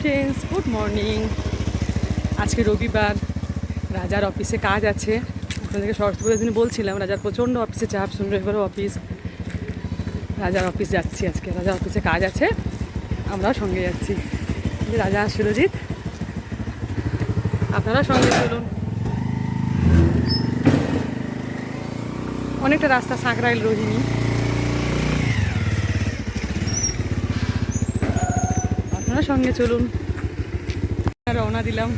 Friends good morning আজকে রবিবার। রাজার অফিসে কাজ আছে। আপনাদেরকে সরস্বতী পুজোর দিন বলছিলাম, রাজার প্রচণ্ড অফিসে চাপ শুনলে এবারও অফিস রাজার অফিস যাচ্ছি আজকে। রাজার অফিসে কাজ আছে। আমরাও সঙ্গে যাচ্ছি। রাজা সুরজিৎ আপনারা সঙ্গে চলুন। অনেকটা রাস্তা সাঁকরাইল রোহিণী। আপনারা সঙ্গে চলুন। রওনা দিলাম।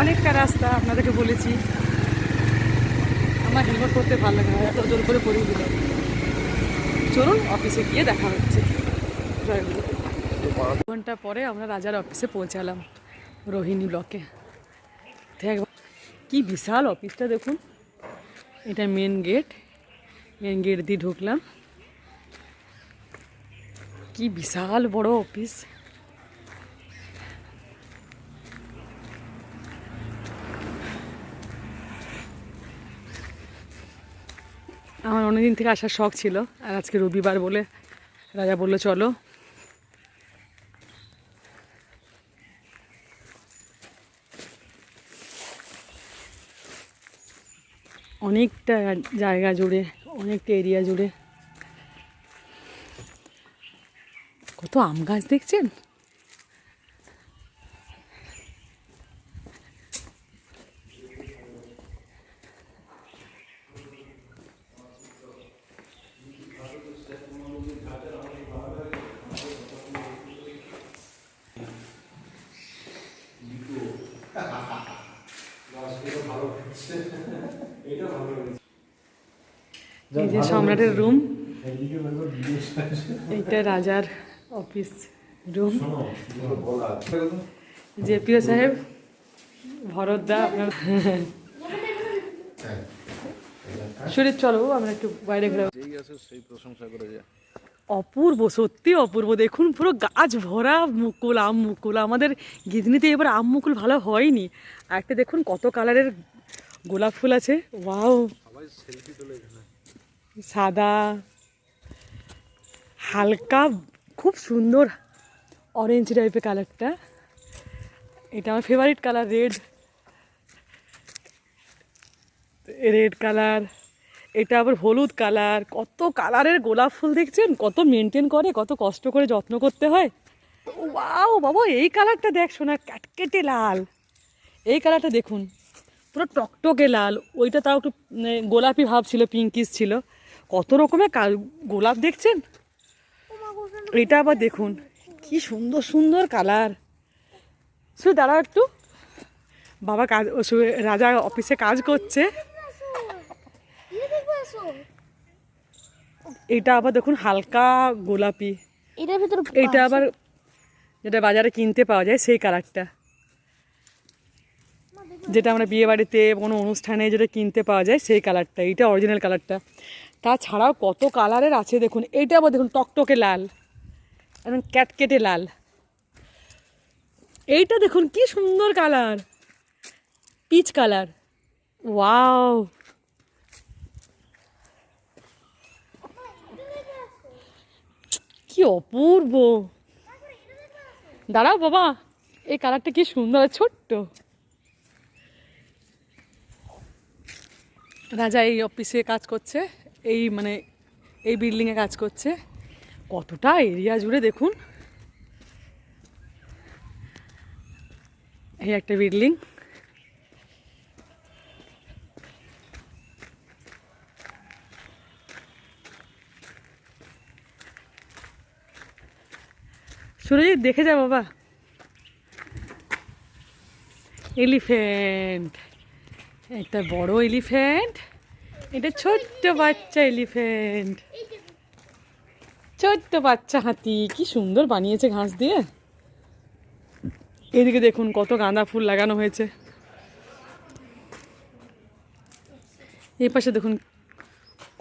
অনেকটা রাস্তা আপনাদেরকে বলেছি। আমার হেলমেট করতে ভালো লাগে না, এত জোর করে পরিয়ে দিলাম। চলুন অফিসে গিয়ে দেখা হচ্ছে। ঘণ্টা পরে আমরা রাজার অফিসে পৌঁছালাম, রোহিণী ব্লকে কি বিশাল অফিসটা দেখুন। এটা মেন গেট মেন গেট দিয়ে ঢুকলাম। কি বিশাল বড় অফিস। আমার অনেকদিন থেকে আসার শখ ছিল, আর আজকে রবিবার বলে রাজা বলল, চলো। অনেকটা জায়গা জুড়ে, অনেকটা এরিয়া জুড়ে কত আম গাছ দেখছেন? এই যে সম্রাটের রুম। এইটা রাজার অফিস রুম যে প্রিয় সাহেব ভরতদা আপনার শরীর চলো আমরা একটু বাইরে ঘুরে যেই আসে সেই প্রশংসা করে যায় অপূর্ব সত্যি অপূর্ব। দেখুন পুরো গাছ ভরা মুকুল আম মুকুল। আমাদের গিজনিতে এবার আম মুকুল ভালো হয়নি। আর একটা দেখুন কত কালারের গোলাপ ফুল আছে। ওয়াও। সবাই সেলফি তোলে এখানে। সাদা হালকা খুব সুন্দর অরেঞ্জ টাইপের কালারটা এটা আমার favourite colour red red colour এটা আবার হলুদ কালার কত কালারের গোলাপ ফুল দেখছেন? কত মেনটেন করে কত কষ্ট করে যত্ন করতে হয়। ওয়াও বাবা এই কালারটা দেখ শোনা ক্যাটকেটে লাল। এই কালারটা দেখুন পুরো টকটকে লাল। ওইটা তাও একটু উম, গোলাপি ভাব ছিল পিঙ্কিস ছিল। কত রকমের গোলাপ দেখছেন? এটা আবার দেখুন কি সুন্দর সুন্দর কালার। শুধু দাঁড়াও একটু। বাবা কাজ রাজা অফিসে কাজ করছে। এটা আবার দেখুন হালকা গোলাপি। এটার ভিতরে এইটা আবার যেটা বাজারে কিনতে পাওয়া যায় সেই কালারটা। যেটা আমরা বিয়ে বাড়িতে কোনো অনুষ্ঠানে যেটা কিনতে পাওয়া যায় সেই কালারটা। এইটা অরিজিনাল কালারটা। তাছাড়াও কত কালারের আছে দেখুন। এইটা আবার দেখুন, টকটকে লাল। একদম ক্যাটকেটে লাল। এইটা দেখুন, কি সুন্দর কালার। Peach colour. ওয়াও। কি অপূর্ব। দাঁড়াও বাবা, এই কালারটা কি সুন্দর ছোট্ট। রাজা এই অফিসে কাজ করছে। এই মানে এই বিল্ডিংয়ে কাজ করছে। কতটা এরিয়া জুড়ে দেখুন। এই একটা বিল্ডিং সুরজিৎ, দেখে যা বাবা। এলিফ্যান্ট একটা বড় এলিফ্যান্ট এটা ছোট্ট বাচ্চা এলিফ্যান্ট। ছোট্ট বাচ্চা হাতি কি সুন্দর বানিয়েছে ঘাস দিয়ে। এদিকে দেখুন কত গাঁদা ফুল লাগানো হয়েছে। এই পাশে দেখুন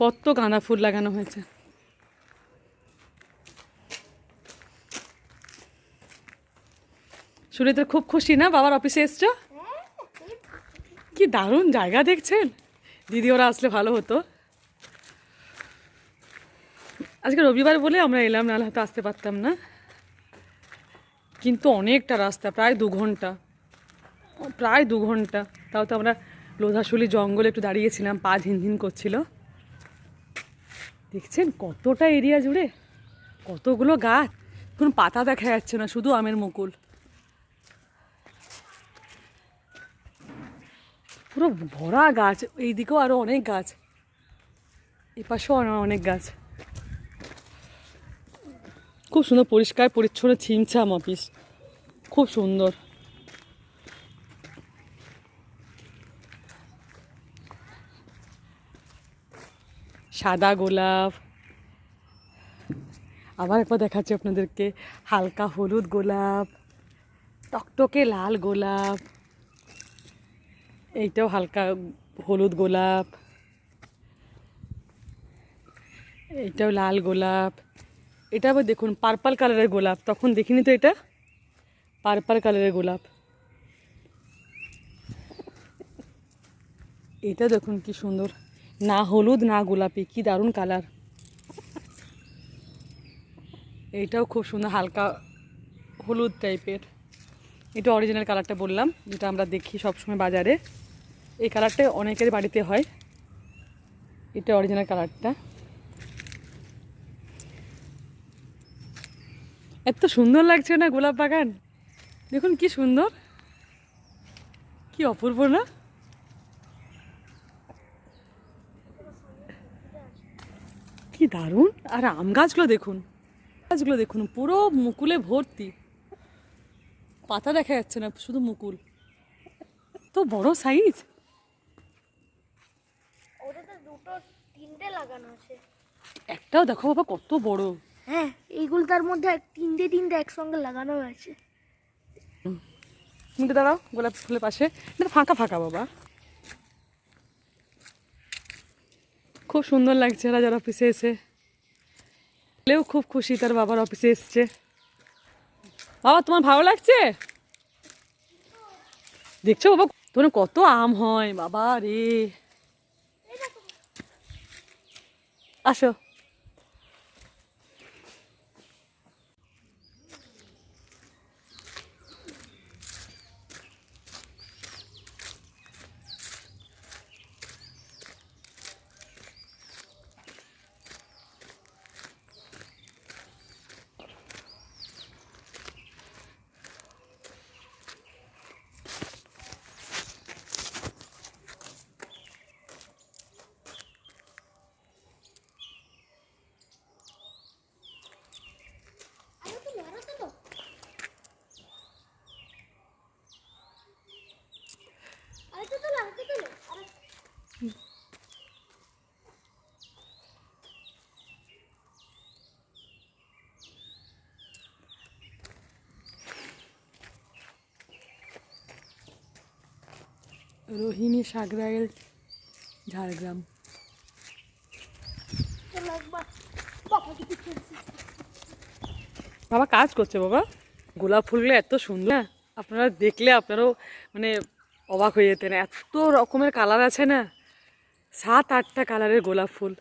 কত গাঁদা ফুল লাগানো হয়েছে। শুনে তো খুব খুশি না? বাবার অফিসে এসছো? কি দারুণ জায়গা দেখছেন। দিদি ওরা আসলে ভালো হতো। আজকে রবিবার বলে আমরা এলাম, নাহলে হয়তো আসতে পারতাম না। কিন্তু অনেকটা রাস্তা, প্রায় দু ঘণ্টা। প্রায় দু ঘণ্টা। তাও তো আমরা লোধাশুলি জঙ্গলে একটু দাঁড়িয়েছিলাম, পা ঝিনঝিন করছিল। দেখছেন কতটা এরিয়া জুড়ে? কতগুলো গাছ। কোনো পাতা দেখা যাচ্ছে না, শুধু আমের মুকুল। পুরো ভরা গাছ, এইদিকেও আরও অনেক গাছ। এপাশেও অনেক গাছ। খুব সুন্দর, পরিষ্কার, পরিচ্ছন্ন ছিমছাম অফিস খুব সুন্দর। সাদা গোলাপ। আবার একবার দেখাচ্ছি আপনাদেরকে। হালকা হলুদ গোলাপ। টকটকে লাল গোলাপ। এইটাও হালকা হলুদ গোলাপ, এইটাও লাল গোলাপ। এটা আবার দেখুন পার্পল কালারের গোলাপ। তখন দেখিনি তো এটা? পার্পল কালারের গোলাপ। এটা দেখুন কি সুন্দর। না হলুদ, না গোলাপি, কি দারুণ কালার এইটাও খুব সুন্দর, হালকা হলুদ টাইপের এটা অরিজিনাল কালারটা বললাম, যেটা আমরা দেখি সবসময় বাজারে। এই কালারটা অনেকের বাড়িতে হয়। এটা অরিজিনাল কালারটা। এত সুন্দর লাগছে না গোলাপ বাগান? দেখুন কি সুন্দর। কি অপূর্ব না? কি দারুণ। আর আম গাছগুলো দেখুন। গাছগুলো দেখুন, পুরো মুকুলে ভর্তি। পাতা দেখা যাচ্ছে না, শুধু মুকুল। তো বড় সাইজ দুটো তিনটে লাগানো আছে। একটাও দেখো বাবা কত বড়। হ্যাঁ এইগুলো তার মধ্যে তিনটে তিনটে একসঙ্গে লাগানো আছে। তুমি দাঁড়াও গোলাপ ফুলের পাশে। এটা ফাঁকা ফাঁকা বাবা। খুব সুন্দর লাগছে রাজার অফিসে এসে। লেও খুব খুশি তার বাবার অফিসে এসছে। বাবা তোমার ভালো লাগছে? দেখছ বাবা তোমার কত আম হয় বাবা রে। আসো। রোহিণী সাগরাইল ঝাড়গ্রাম। বাবা, কাজ করছে বাবা। গোলাপ ফুলগুলো এত সুন্দর। আপনারা দেখলে আপনারাও মানে অবাক হয়ে যেতেন। এত রকমের কালার আছে না? সাত, আটটা কালারের গোলাপ ফুল।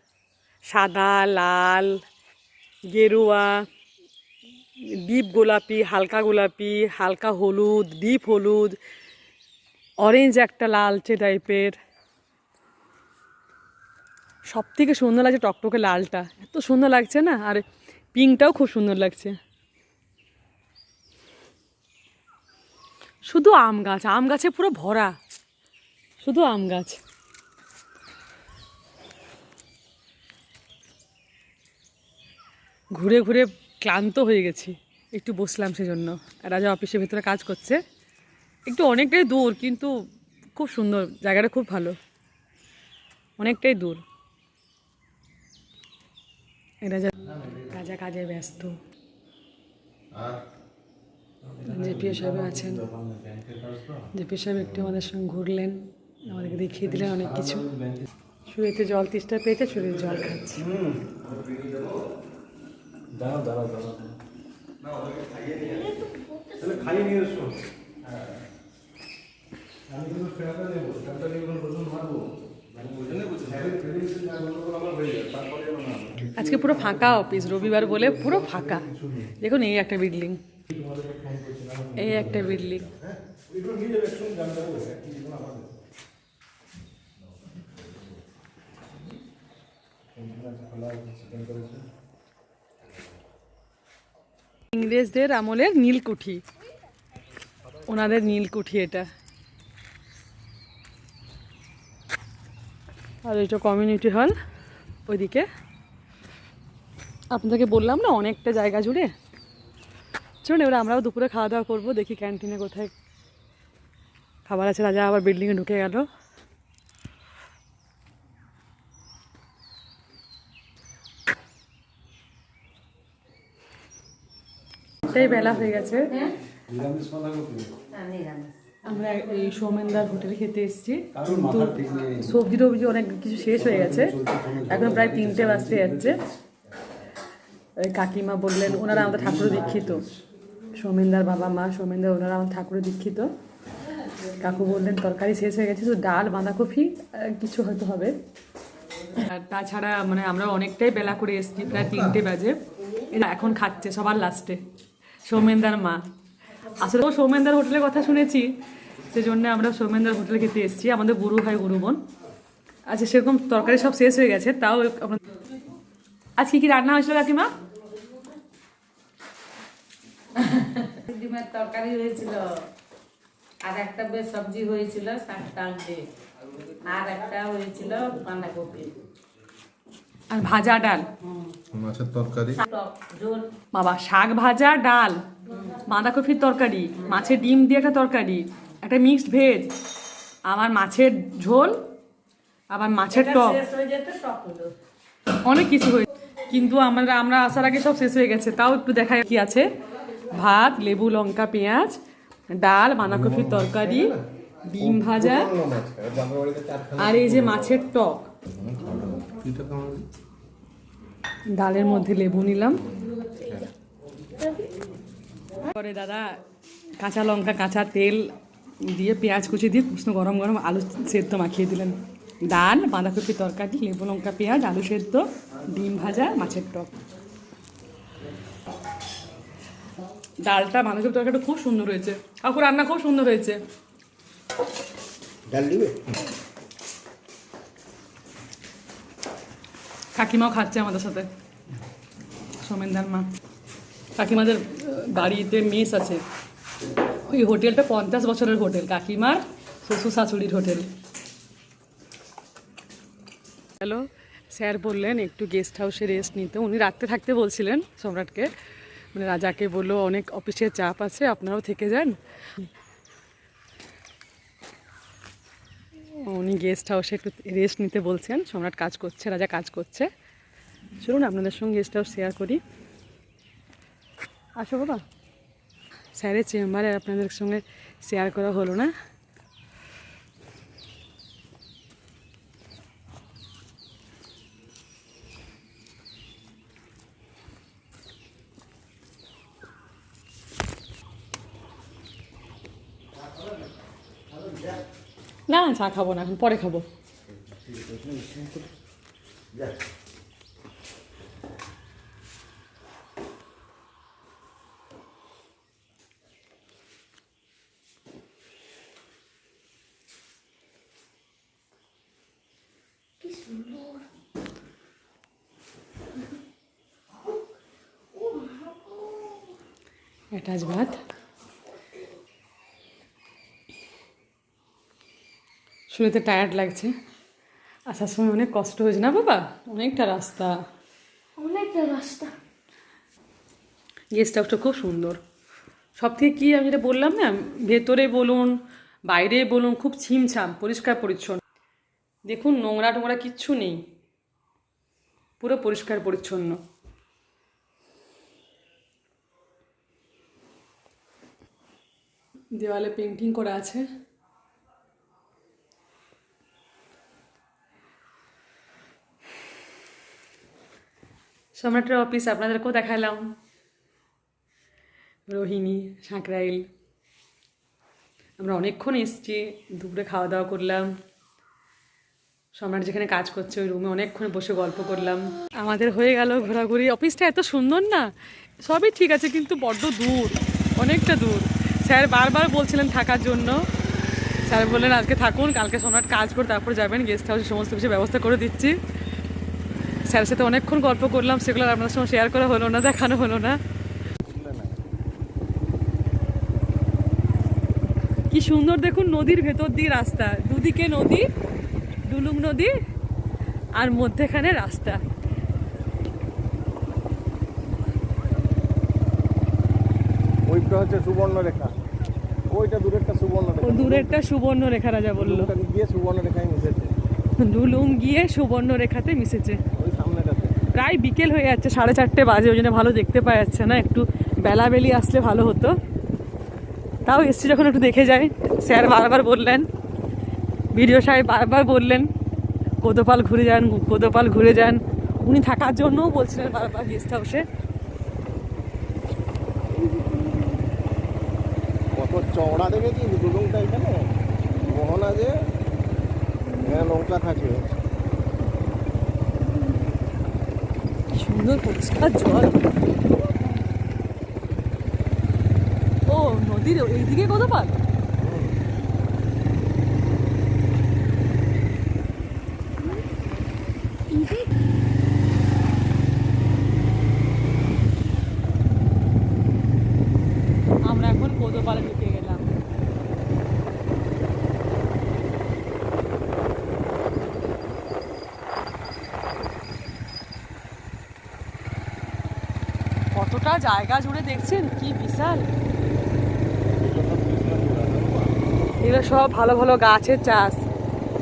সাদা, লাল, গেরুয়া, ডিপ গোলাপি, হালকা গোলাপি, হালকা হলুদ, ডিপ হলুদ অরেঞ্জ একটা লালচে টাইপের সব থেকে সুন্দর লাগছে টকটকে লালটা। এত সুন্দর লাগছে না? আর পিঙ্কটাও খুব সুন্দর লাগছে। শুধু আম গাছ, আম গাছে পুরো ভরা। শুধু আম গাছ। ঘুরে ঘুরে ক্লান্ত হয়ে গেছি। একটু বসলাম সেজন্য। রাজা অফিসের ভেতরে কাজ করছে। একটু অনেকটাই দূর, কিন্তু খুব সুন্দর, জায়গাটা খুব ভালো। অনেকটাই দূর। রাজা রাজা কাজে ব্যস্ত। জেপিও সাহেব আছেন। জেপি সাহেব একটু আমাদের সঙ্গে ঘুরলেন, আমাদেরকে দেখিয়ে দিলেন অনেক কিছু। শুয়েতে জল তিষ্টা পেয়েছে শুয়ে জল খাচ্ছে। খাইয়ে নিয়ে এসো। আমি কিন্তু ফেরাটা নেব ফেরাটা নিয়ে প্রথম মারবো? আমার হয়ে আমার আজকে পুরো ফাঁকা অফিস রবিবার বলে পুরো ফাঁকা। দেখুন এই একটা বিল্ডিং এই একটা বিল্ডিং হ্যাঁ করেছে ইংরেজদের আমলের নীলকুঠি। ওনাদের নীলকুঠি এটা। আর এটা কমিউনিটি হল ওইদিকে। আপনাদেরকে বললাম না অনেকটা জায়গা জুড়ে। চলুন এবার আমরাও দুপুরে খাওয়া দাওয়া করব দেখি ক্যান্টিনে কোথায় খাবার আছে। রাজা আবার বিল্ডিংয়ে ঢুকে গেল। সেই বেলা হয়ে গেছে। নিরামিষ বাঁধাকপি আমরা এই সৌমেনদার হোটেলে খেতে এসেছি। নেই। সবজি টবজি অনেক কিছু শেষ হয়ে গেছে। এখন প্রায় তিনটে বাজতে যাচ্ছে। ওই কাকিমা বললেন ওনারা আমাদের ঠাকুর দীক্ষিত। সৌমেনদার বাবা মা সৌমেনদার ওনারা আমাদের ঠাকুর দীক্ষিত। কাকু বললেন তরকারি শেষ হয়ে গেছে তো ডাল বাঁধাকপি কিছু হয়তো হবে। আর তাছাড়া মানে আমরা অনেকটাই বেলা করে এসেছি প্রায় তিনটে বাজে। এখন খাচ্ছে সবার লাস্টে সৌমেনদার মা। আসলে ও সৌমেনদার হোটেলের কথা শুনেছি সেজন্য আমরা সৌমেনদার হোটেলে খেতে এসেছি আমাদের গুরু ভাই গুরু বোন। আচ্ছা সেরকম তরকারি সব শেষ হয়ে গেছে তাও আজকে কি রান্না হয়েছিল কাকিমা? ডিমের তরকারি হয়েছিল আর একটা বেশ সবজি হয়েছিল শাক ডাল দিয়ে আর একটা হয়েছিল বাঁধাকপি। আর ভাজা ডাল। মাছের তরকারি? বাবা শাক ভাজা ডাল। বাঁধাকপির তরকারি মাছের ডিম দিয়ে একটা তরকারি একটা মিক্সড ভেজ আবার মাছের ঝোল আবার মাছের টক। অনেক কিছু হয়েছে কিন্তু আমরা আমরা আসার আগে সব শেষ হয়ে গেছে। তাও একটু দেখা কি আছে। ভাত লেবু লঙ্কা পেঁয়াজ ডাল বাঁধাকপির তরকারি ডিম ভাজা আর এই যে মাছের টক। ডালের মধ্যে লেবু নিলাম। পরে দাদা কাঁচা লঙ্কা কাঁচা তেল দিয়ে পেঁয়াজ কুচি দিয়ে কৃষ্ণ গরম গরম আলু সেদ্ধ মাখিয়ে দিলেন। ডাল বাঁধাকপি তরকারি লেবু লঙ্কা পেঁয়াজ আলু সেদ্ধ ডিম ভাজা মাছের টক। ডালটা বাঁধাকপি তরকারিটা খুব সুন্দর হয়েছে। কাকু রান্না খুব সুন্দর হয়েছে। ডাল দিবে? কাকিমাও খাচ্ছে আমাদের সাথে। সোমেনদার মা। কাকিমাদের বাড়িতে মেস আছে। ওই হোটেলটা পঞ্চাশ বছরের হোটেল, কাকিমার শ্বশুর শাশুড়ির হোটেল। হ্যালো, স্যার বললেন একটু গেস্ট হাউসে রেস্ট নিতে। উনি রাত্রে থাকতে বলছিলেন সম্রাটকে। মানে রাজাকে বলল, অনেক অফিসের চাপ আছে, আপনারাও থেকে যান। উনি গেস্ট হাউসে একটু রেস্ট নিতে বলছেন। সম্রাট কাজ করছে, রাজা কাজ করছে। চলুন, আপনাদের সঙ্গে গেস্ট হাউস শেয়ার করি। আসো বাবা। স্যারের চেম্বারে আপনাদের সঙ্গে শেয়ার করা হলো না। না চা খাব না এখন, পরে খাব। অ্যাটাচ ভাত। শুনেতে টায়ার্ড লাগছে। আসার সময় অনেক কষ্ট হয়েছে না বাবা? অনেকটা রাস্তা। অনেকটা রাস্তা। গেস্ট হাউসটা খুব সুন্দর। সব থেকে কী আমি যেটা বললাম না? ভেতরে বলুন বাইরে বলুন খুব ছিমছাম পরিষ্কার পরিচ্ছন্ন। দেখুন নোংরা টোংরা কিচ্ছু নেই। পুরো পরিষ্কার পরিচ্ছন্ন। দেওয়ালে পেন্টিং করা আছে। সম্রাটের অফিস আপনাদেরকেও দেখালাম? রোহিণী, সাঁকরাইল। আমরা অনেকক্ষণ এসছি, দুপুরে খাওয়া দাওয়া করলাম। সম্রাট যেখানে কাজ করছে, ওই রুমে অনেকক্ষণ বসে গল্প করলাম। আমাদের হয়ে গেল ঘোরাঘুরি। অফিসটা এত সুন্দর না? সবই ঠিক আছে, কিন্তু বড্ড দূর, অনেকটা দূর। স্যার বারবার বলছিলেন থাকার জন্য। স্যার বললেন, আজকে থাকুন, কালকে সোনার কাজ করে তারপর যাবেন গেস্ট হাউসে সমস্ত কিছু ব্যবস্থা করে দিচ্ছি। স্যারের সাথে অনেকক্ষণ গল্প করলাম, সেগুলো আর আপনাদের সঙ্গে শেয়ার করা হলো না, দেখানো হলো না। কি সুন্দর দেখুন, নদীর ভেতর দিয়ে রাস্তা। দুদিকে নদী ডুলুং নদী, আর মধ্যেখানে রাস্তা। ওইটা হচ্ছে সুবর্ণ রেখা ওইটা দূরেরটা সুবর্ণ ও দূরেরটা রাজা বলল। গিয়ে সুবর্ণরেখায় মিশেছে। ডুলুং গিয়ে সুবর্ণ মিশেছে। ওই সামনেটাতে। প্রায় বিকেল হয়ে যাচ্ছে সাড়ে চারটে বাজে ওই জন্য ভালো দেখতে পাওয়া যাচ্ছে না একটু বেলাবেলি আসলে ভালো হতো। তাও এসছি যখন একটু দেখে যাই স্যার বারবার বললেন ভিডিও সাহেব বারবার বললেন কোদোপাল ঘুরে যান কোদোপাল ঘুরে যান। উনি থাকার জন্যও বলছিলেন বারবার গেস্ট হাউসে চওড়া দেখেছি দুলুংটা এখানে। মোহনা যে এখানে নৌকা থাকে। সুন্দর পরিষ্কার জল। ও নদীর এইদিকে কোদোপাল আমরা এখন কোদোপালে ঢুকে গেলাম কতটা জায়গা জুড়ে দেখছেন? কি বিশাল। এগুলো সব ভালো ভালো গাছের চাষ।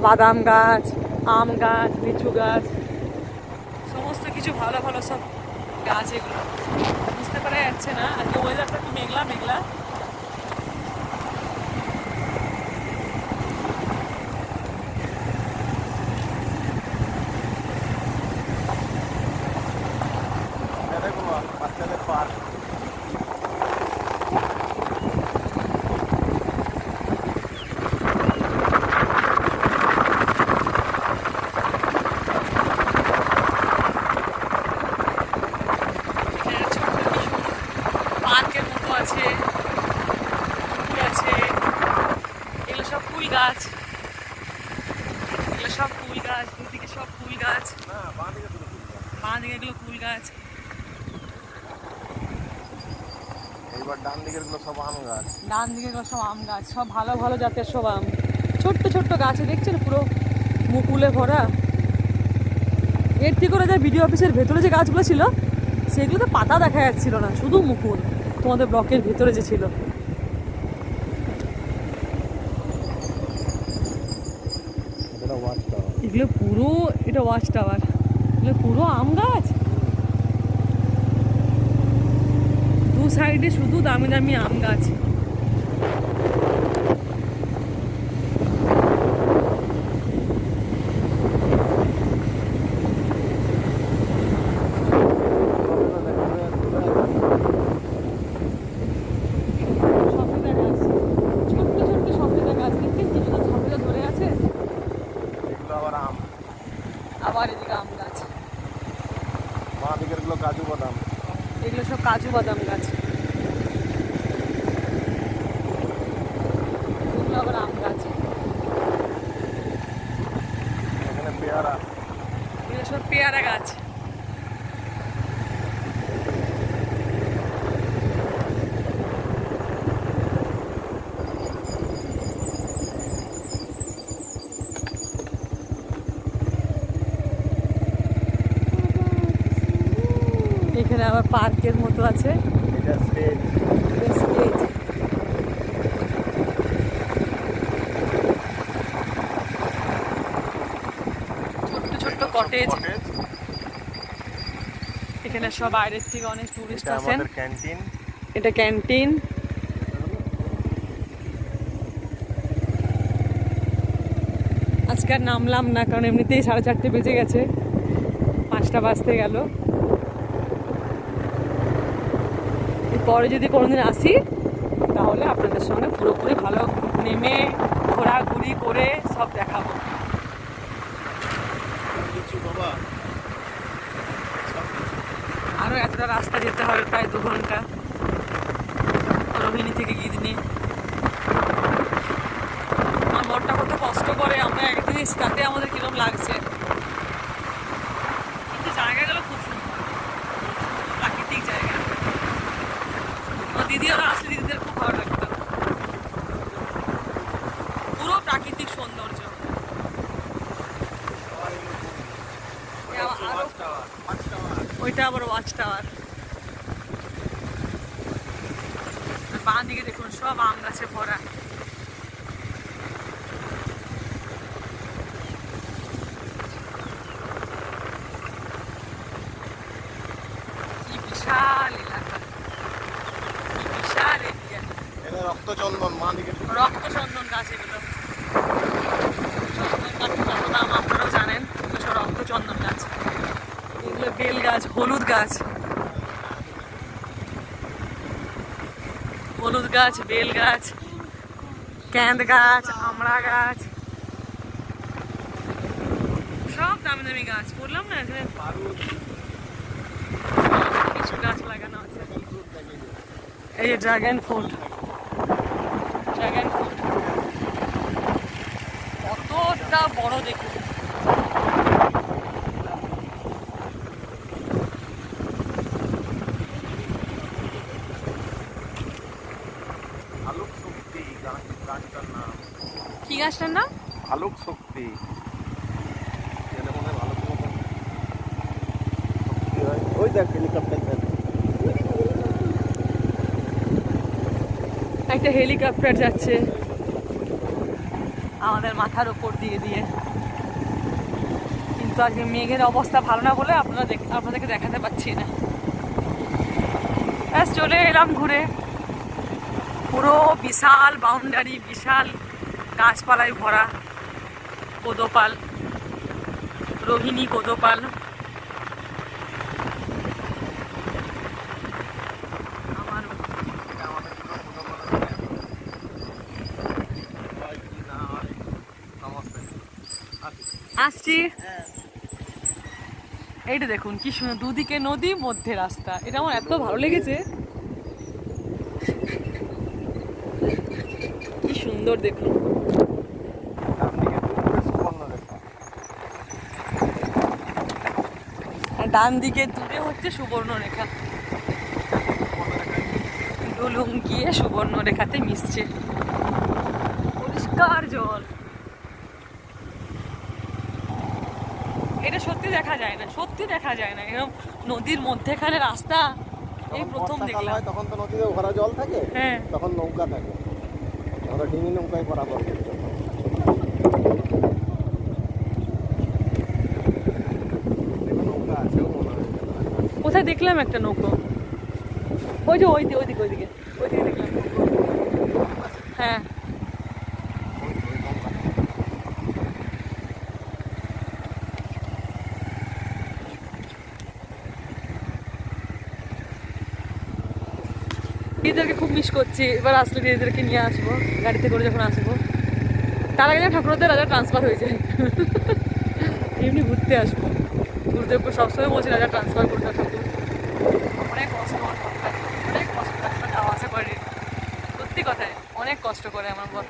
বাদাম গাছ, আম গাছ, লিচু গাছ। সমস্ত কিছু ভালো ভালো সব গাছ এগুলো। বুঝতে পারা যাচ্ছে না। আজকে ওয়েদারটা কি মেঘলা মেঘলা। barco. সব আম গাছ সব ভালো ভালো জাতের সব আম। ছোট্ট ছোট্ট গাছে দেখছেন? পুরো মুকুলে ভরা। এর থেকে ওরা যা ভিডিও অফিসের ভেতরে যে গাছগুলো ছিল সেগুলোতে পাতা দেখা যাচ্ছিল না শুধু মুকুল তোমাদের ব্লকের ভেতরে যে ছিল। ওয়াচ টাওয়ার এগুলো পুরো এটা ওয়াচ টাওয়ার এগুলো পুরো আম গাছ? দু সাইডে শুধু দামি দামি আম গাছ সফেদা গাছ ছোট্ট ছোট্ট সফেদা গাছ দেখছেন কি সুন্দর সফেদা ধরে আছে এগুলো আবার আম। আবার এদিকে আম গাছ। বাঁ দিকেরগুলো কাজু বাদাম। এগুলো সব কাজু বাদাম গাছ। এগুলো আবার আম গাছ এখানে পেয়ারা এগুলো সব পেয়ারা গাছ এখানে আবার পার্কের মতো আছে। এটা স্টেজ স্টেজ ছোট্ট কটেজ এখানে সব বাইরের থেকে অনেক টুরিস্ট আমাদের ক্যান্টিন এটা ক্যান্টিন আজকে আর নামলাম না কারণ এমনিতেই সাড়ে চারটে বেজে গেছে। পাঁচটা বাজতে গেল। পরে যদি কোনোদিন আসি, তাহলে আপনাদের সঙ্গে পুরোপুরি ভালো নেমে, ঘোরাঘুরি করে সব দেখাবো। আরও এতটা রাস্তা যেতে হবে প্রায় দু ঘণ্টা। রবি থেকে গিদনি আমার বরটা কত কষ্ট করে আমরা একদিন এসেছি তাতে আমাদের কিরম লাগছে কিন্তু জায়গাগুলো খুব সুন্দর প্রাকৃতিক জায়গা আমার দিদি ওরা আসলে দিদিদের খুব ভালো লাগতো পুরো প্রাকৃতিক সৌন্দর্য এ আবার আরো- ওইটা আবার ওয়াচ টাওয়ার বাঁ দিকে দেখুন সব আম গাছে ভরা কি বিশাল এলাকা কি বিশাল এরিয়া এটা রক্তচন্দন মা দিকে রক্ত চন্দন গাছ এগুলো চন্দন গাছের কত দাম আপনারাও জানেন এগুলো সব রক্ত চন্দন গাছ এগুলো বেল গাছ হলুদ গাছ। হলুদ গাছ, বেল গাছ ক্যান্দ গাছ, আমড়া গাছ। সব দামি দামি গাছ, বললাম না এখানে কিছু গাছ লাগানো আছে। এই যে ড্রাগন ফ্রুট ড্রাগন ফ্রুট কতটা বড় দেখুন আলোক শক্তি গাছ গাছটার নাম গাছটার নাম আলোক শক্তি। মনে হয় ওই দেখ হেলিকপ্টার একটা হেলিকপ্টার যাচ্ছে। আমাদের মাথার ওপর দিয়ে দিয়ে। কিন্তু আজকে মেঘের অবস্থা ভালো না বলে আপনারা দেখ- আপনাদেরকে দেখাতে পাচ্ছি না। ব্যাস চলে এলাম ঘুরে। পুরো বিশাল বাউন্ডারি বিশাল গাছপালায় ভরা কোদোপাল, রোহিণী কোদোপাল। আসছি। এইটা দেখুন, কি সুন্দর, দুদিকে নদী, মধ্যে রাস্তা। এটা আমার এত ভালো লেগেছে। কি সুন্দর দেখুন। ডান দিকে দূরে হচ্ছে সুবর্ণরেখা। ডুলুম গিয়ে সুবর্ণরেখাতে মিশছে। পরিষ্কার জল। এটা সত্যি দেখা যায় না সত্যি দেখা যায় না। এরকম নদীর মধ্যেখানে রাস্তা এই প্রথম দেখলাম। তখন তো নদীতে ভরা জল থাকে হ্যাঁ। তখন নৌকা থাকে। আমরা ডিঙি নৌকায় বরাবর করতে হয়। দেখো নৌকা আছেও মনে হয় কোথায় দেখলাম একটা নৌকো। ওই যে ওই দিকে ওইদিকে ওইদিকে ওইদিকে দেখলাম হ্যাঁ। দিদিদেরকে খুব মিস করছি। এবার আসলে দিদিদেরকে নিয়ে আসব, গাড়িতে করে যখন আসব। তার আগে ঠাকুরদের রাজা ট্রান্সফার হয়ে যায়। এমনি ঘুরতে আসব। গুরুদেব সবসময় বলছি রাজা ট্রান্সফার করতে ঠাকুর অনেক কষ্ট অনেক কষ্ট একটা যাওয়া আসা সত্যি কথায় অনেক কষ্ট করে আমার বর